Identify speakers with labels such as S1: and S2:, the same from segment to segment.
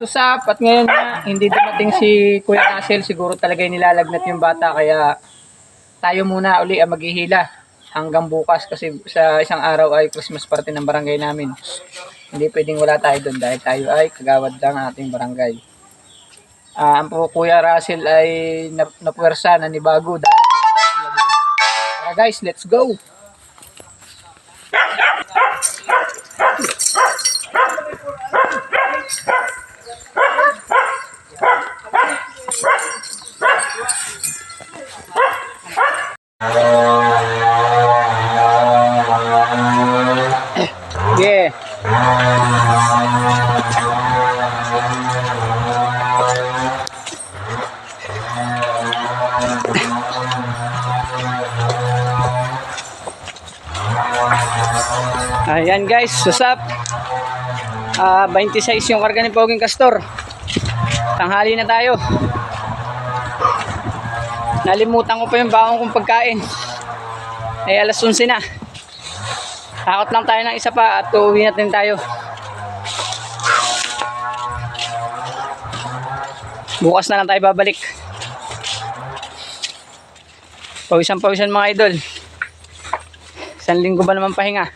S1: Usap at ngayon na hindi dumating si Kuya Russell, siguro talaga nilalagnat yung bata kaya tayo muna uli ang maghihila hanggang bukas kasi sa isang araw ay Christmas party ng barangay namin. Hindi pwedeng wala tayo doon dahil tayo ay kagawad lang ang ating barangay. Ah, ang po Kuya Russell ay nap napuwersa na ni Bago dahil Tara guys, let's go! Ayan guys, susap. Ah, 26 yung karga ni Poging Castor. Tanghali na tayo. Nalimutan ko pa yung baon kong pagkain. Ay alas 11 na. Takot lang tayo ng isa pa at uuwi natin tayo. Bukas na lang tayo babalik. Pawisan-pawisan mga idol. Isang linggo ba naman pahinga?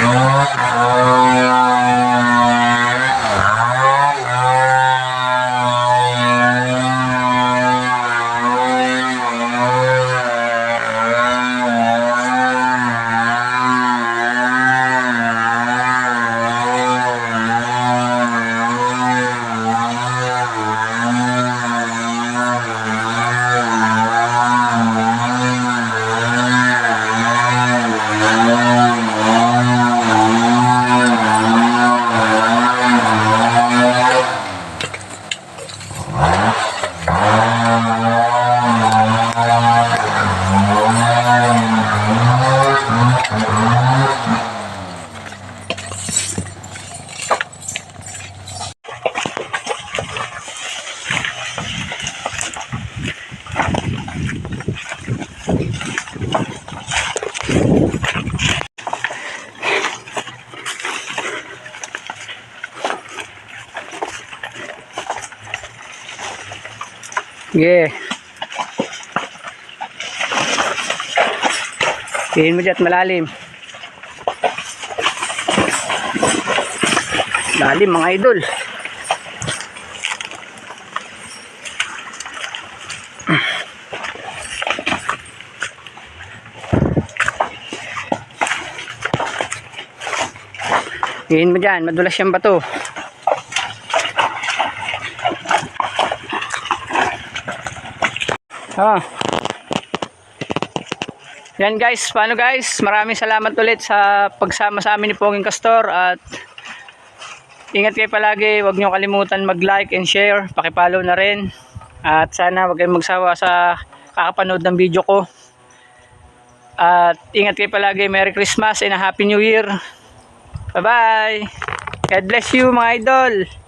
S1: Música Yeah. Tingin mo dyan malalim. Lalim mga idol. Tingin mo dyan, madulas yung bato. Ah. Yan guys, paano guys? Maraming salamat ulit sa pagsama sa amin ni Poging Castor at ingat kayo palagi. Huwag niyo kalimutan mag-like and share. Pakipollow na rin. At sana huwag kayong magsawa sa kakapanood ng video ko. At ingat kayo palagi. Merry Christmas and a Happy New Year. Bye-bye. God bless you mga idol.